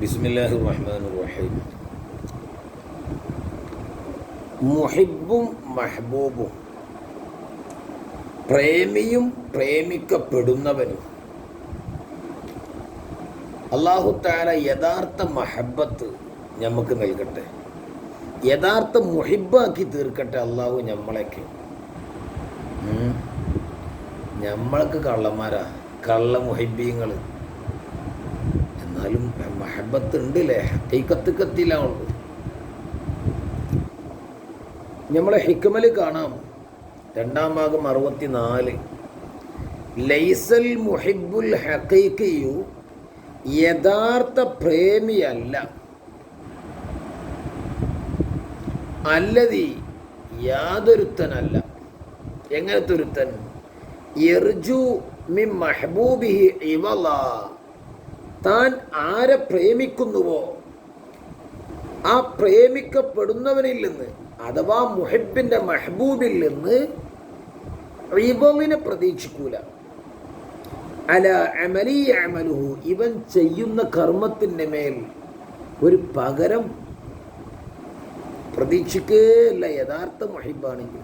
ബിസ്മില്ലാഹി റഹ്മാൻ റഹീം മുഹിബും മഹബൂബും. പ്രേമിയും പ്രേമിക്കപ്പെടുന്നവനും. അള്ളാഹു താല യഥാർത്ഥ മഹബത്ത് നമുക്ക് നൽകട്ടെ. യഥാർത്ഥ മുഹിബാക്കി തീർക്കട്ടെ അള്ളാഹു നമ്മളെയൊക്കെ ഉം. നമ്മളൊക്കെ കള്ളന്മാരാ. കള്ള മുഹിബീങ്ങൾ എന്നാലും മഹബത്ത് ഉണ്ടല്ലേ ഹക്കീക്കത്ത് ഉണ്ട് നമ്മളെ ഹിക്മൽ കാണാം. രണ്ടാം ഭാഗം അറുപത്തിനാല്. ലൈസൽ മുഹിബുൽ ഹക്കീക്കയു യഥാർത്ഥ പ്രേമിയല്ല. അല്ലതി യാതൊരുത്തനല്ല. എങ്ങനത്തെ ഒരുത്തൻ എർജു മി മഹബൂബിഹി ഇവള. താൻ ആരെ പ്രേമിക്കുന്നുവോ? ആ പ്രേമിക്കപ്പെടുന്നവനിൽ നിന്ന് അഥവാ മുഹബിന്റെ മെഹബൂബിൽ നിന്ന് ഇബവിനെ പ്രതീക്ഷിക്കൂല. അല അമലി അമലുഹു ഇവൻ ചെയ്യുന്ന കർമ്മത്തിന്റെ മേൽ ഒരു പകരം പ്രതീക്ഷിക്കുകയല്ല യഥാർത്ഥ മഹിബാണെങ്കിൽ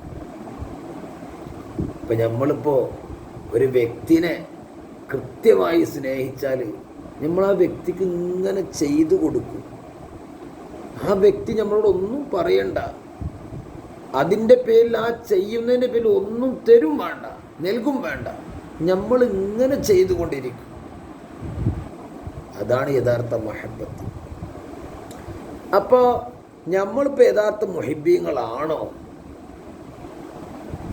ഇപ്പം നമ്മളിപ്പോൾ ഒരു വ്യക്തിനെ കൃത്യമായി സ്നേഹിച്ചാൽ നമ്മൾ ആ വ്യക്തിക്ക് ഇങ്ങനെ ചെയ്തു കൊടുക്കും. ആ വ്യക്തി നമ്മളോടൊന്നും പറയണ്ട. അതിന്റെ പേരിൽ ആ ചെയ്യുന്നതിന്റെ പേരിൽ ഒന്നും തരും വേണ്ട നൽകും വേണ്ട. നമ്മൾ ഇങ്ങനെ ചെയ്തുകൊണ്ടിരിക്കും അതാണ് യഥാർത്ഥ മഹബത്ത്. അപ്പോൾ നമ്മളിപ്പോൾ യഥാർത്ഥ മുഹിബീങ്ങളാണോ?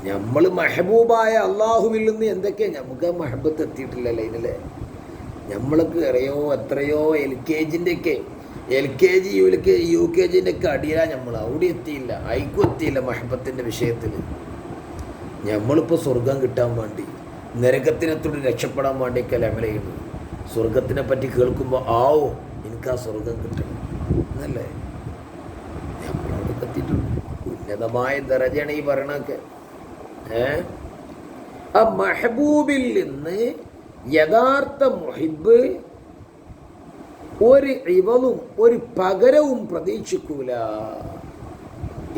നമ്മൾ മെഹബൂബായ അള്ളാഹുവിൽ നിന്ന് എന്തൊക്കെയാണ് നമുക്ക് ആ മഹബത്ത് എത്തിയിട്ടില്ലല്ലോ ഇതിലെ നമ്മൾക്ക് അറിയോ എത്രയോ L K ജിന്റെയൊക്കെ L K G U K U K ജിന്റെ ഒക്കെ അടിയാ നമ്മൾ അവിടെ എത്തിയില്ല. ഐക്കും എത്തിയില്ല മഹബത്തിന്റെ വിഷയത്തിൽ നമ്മളിപ്പോൾ സ്വർഗം കിട്ടാൻ വേണ്ടി നരകത്തിനത്തോട് രക്ഷപ്പെടാൻ വേണ്ടിയൊക്കെ ലെമലയുന്നു സ്വർഗത്തിനെ പറ്റി കേൾക്കുമ്പോൾ ആവോ എനിക്ക് ആ സ്വർഗം കിട്ടണം എന്നല്ലേ? നമ്മളവിടെ എത്തിയിട്ടുണ്ട്. ഉന്നതമായ ദറജയാണ് ഈ പറയണൊക്കെ ഏ? ആ മെഹബൂബിൽ നിന്ന് യഥാർത്ഥ മുഹിബ് ഒരു ഇവളും ഒരു പകരവും പ്രതീക്ഷിക്കൂല.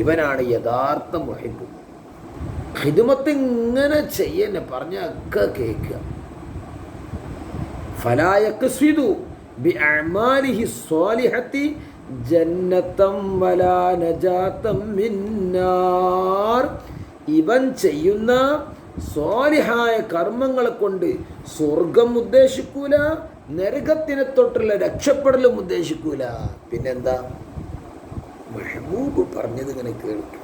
ഇവനാണ് യഥാർത്ഥ മുഹിബ്. ഹിദുമത്ത് ഇങ്ങനെ ചെയ്യന്നെ പറഞ്ഞ ഒക്കെ കേൾക്കുക ഫലായക്സ്വിദു ബി അഅമാലിഹി സ്വാലിഹത്തി ജന്നത്തം വലാ മിന്നാർ. ഇവൻ ചെയ്യുന്ന സ്വാലിഹായ കർമ്മങ്ങളെ കൊണ്ട് സ്വർഗം ഉദ്ദേശിക്കൂല നരകത്തിനെ തൊട്ടുള്ള രക്ഷപ്പെടലും ഉദ്ദേശിക്കൂല. പിന്നെന്താ? മെഹബൂബ് പറഞ്ഞത് ഇങ്ങനെ കേൾക്കും.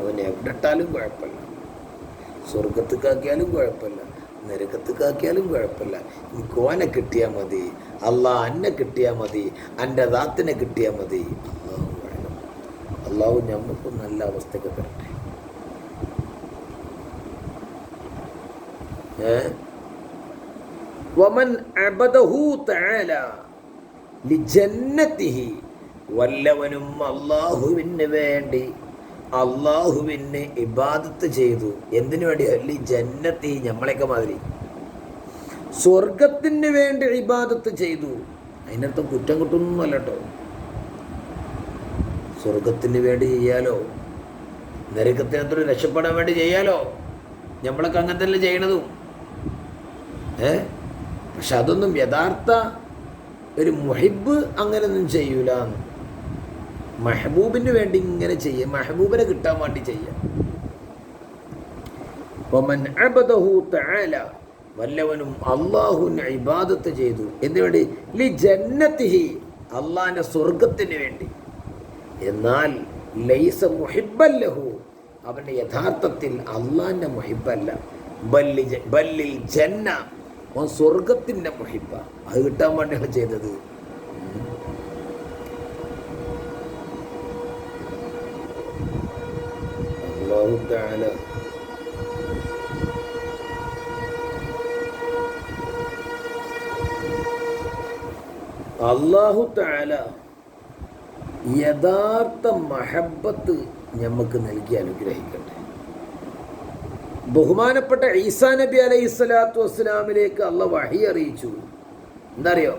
അവൻ എവിടെട്ടാലും കുഴപ്പമില്ല. സ്വർഗത്തുക്കാക്കിയാലും കുഴപ്പമില്ല നരകത്തേക്കാക്കിയാലും കുഴപ്പമില്ല. എനിക്ക് ഓനെ കിട്ടിയാൽ മതി അള്ളാഹ് അന്നെ കിട്ടിയാൽ മതി എന്റെ ദാത്തിനെ കിട്ടിയാൽ മതി. അള്ളാഹു അള്ളാഹു നല്ല അവസ്ഥയൊക്കെ തരട്ടെ. വമൻ അബദഹു തആല ലിജന്നതിഹി വല്ലവനും അള്ളാഹുവിന് വേണ്ടി അള്ളാഹുവിന് ഇബാദത്ത് ചെയ്തു. എന്തിനു വേണ്ടി? അല്ലി ജന്നത്തി നമ്മളെയൊക്കെ മാതിരി. സ്വർഗത്തിന് വേണ്ടി ഇബാദത്ത് ചെയ്തു. അതിനർത്ഥം കുറ്റം കിട്ടുന്നല്ല കേട്ടോ സ്വർഗത്തിന് വേണ്ടി ചെയ്യാലോ? നരകത്തിനകത്തോട് രക്ഷപ്പെടാൻ വേണ്ടി ചെയ്യാലോ? നമ്മളൊക്കെ അങ്ങനെ തന്നെ ചെയ്യണതും. പക്ഷെ അതൊന്നും യഥാർത്ഥ ഒരു മുഹിബ് അങ്ങനെയൊന്നും ചെയ്യൂല. മെഹബൂബിന് വേണ്ടി ഇങ്ങനെ ചെയ്യുക മെഹബൂബിനെ കിട്ടാൻ വേണ്ടി ചെയ്യുക വല്ലവനും അള്ളാഹു ഇബാദത്ത് ചെയ്തു. എന്തിനുവേണ്ടി ലി ജന്നത്തിഹി അള്ളാഹിന്റെ സ്വർഗത്തിന് വേണ്ടി. എന്നാൽ ലൈസ മുഹിബല്ലഹു അവന്റെ യഥാർത്ഥത്തിൽ അള്ളാഹിന്റെ മുഹിബല്ല ബല്ലിൽ ജന്ന അവൻ സ്വർഗത്തിന്റെ മുഹിബ അത് കിട്ടാൻ വേണ്ടിയാണ് ചെയ്തത്. അള്ളാഹു തആല യഥാർത്ഥ മഹബത്ത് നമുക്ക് നൽകി അനുഗ്രഹിക്കട്ടെ. ബഹുമാനപ്പെട്ട ഈസാ നബി അലൈഹി സ്വലാത്തു വസ്സലാമിലേക്ക് അള്ള വഹി അറിയിച്ചു. എന്തറിയോ?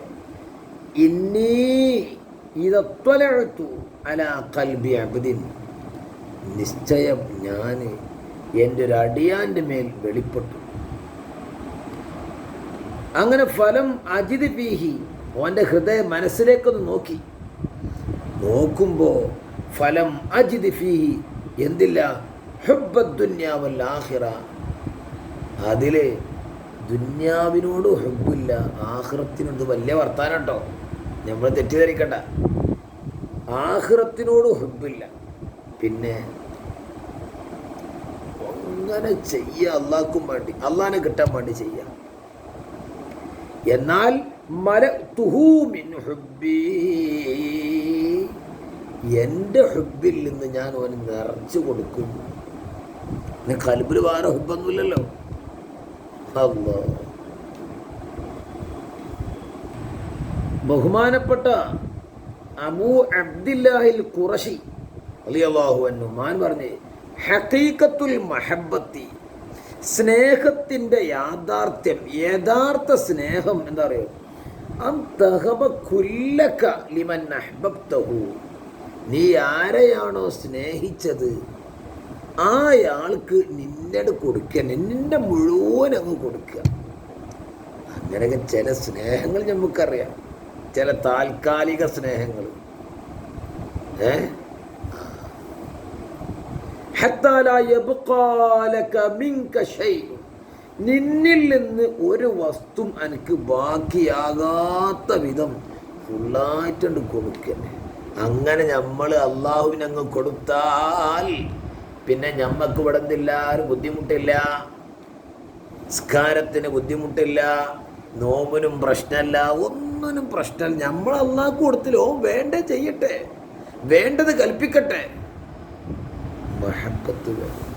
ഇന്നീ നിശ്ചയം ഞാൻ എന്റെ ഒരു അടിയാന്റെ മേൽ വെളിപ്പെട്ടു. അങ്ങനെ ഫലം അജിത് പീഹി ഓന്റെ ഹൃദയ മനസ്സിലേക്കൊന്ന് നോക്കി. നോക്കുമ്പോൾ ഫലം അജിത് ഫീഹി എന്തില്ല? ഹുബദ്ദുന്യാവൽ അതിലെ ദുന്യാവിനോട് ഹുബില്ല ആഹ്റത്തിനോട് വലിയ വർത്താനം കേട്ടോ നമ്മൾ തെറ്റിദ്ധരിക്കണ്ട. ആഹ്റത്തിനോട് ഹുബില്ല പിന്നെ അങ്ങനെ ചെയ്യുക അള്ളാഹ്ക്കും വേണ്ടി അള്ളാഹിനെ കിട്ടാൻ വേണ്ടി ചെയ്യുക എന്നാൽ മല തുഹൂമിൻ ഹുബി എന്റെ ഹുബിൽ നിന്ന് ഞാൻ അവന് നിറച്ചു കൊടുക്കും. പിന്നെ കലിപ്പിൽ വേറെ ഹുബൊന്നുമില്ലല്ലോ. അല്ലോ ബഹുമാനപ്പെട്ട അബൂ അബ്ദില്ലാഹിൽ കുറശി അലിയല്ലാഹു അന്നുമാൻ പറഞ്ഞ് ഹക്കീക്കത്തുൽ മഹബത്തി സ്നേഹത്തിന്റെ യാഥാർത്ഥ്യം യഥാർത്ഥ സ്നേഹം എന്താ പറയുക ലിമൻ നീ ആരെയാണോ സ്നേഹിച്ചത്? ആയാൾക്ക് നിന്നട് കൊടുക്ക കൊടുക്കുക നിന്നെ മുഴുവൻ അങ്ങ് കൊടുക്കുക. അങ്ങനെയൊക്കെ ചില സ്നേഹങ്ങൾ നമുക്കറിയാം. ചില താൽക്കാലിക സ്നേഹങ്ങൾ. നിന്നിൽ നിന്ന് ഒരു വസ്തു എനിക്ക് ബാക്കിയാകാത്ത വിധം ഫുള്ളായിട്ടുണ്ട് കൊടുക്കണേ അങ്ങനെ നമ്മൾ അള്ളാഹുവിനങ്ങ് കൊടുത്താൽ പിന്നെ ഞമ്മക്ക് ഇവിടെ എന്തില്ലാരും ബുദ്ധിമുട്ടില്ല. സ്കാരത്തിന് ബുദ്ധിമുട്ടില്ല. നോമ്പിനും പ്രശ്നമല്ല ഒന്നിനും പ്രശ്നമല്ല നമ്മൾ അള്ളാഹ് കൊടുത്തില്ലോ? വേണ്ട ചെയ്യട്ടെ. വേണ്ടത് കൽപ്പിക്കട്ടെ. മഹബത്ത് വേണം.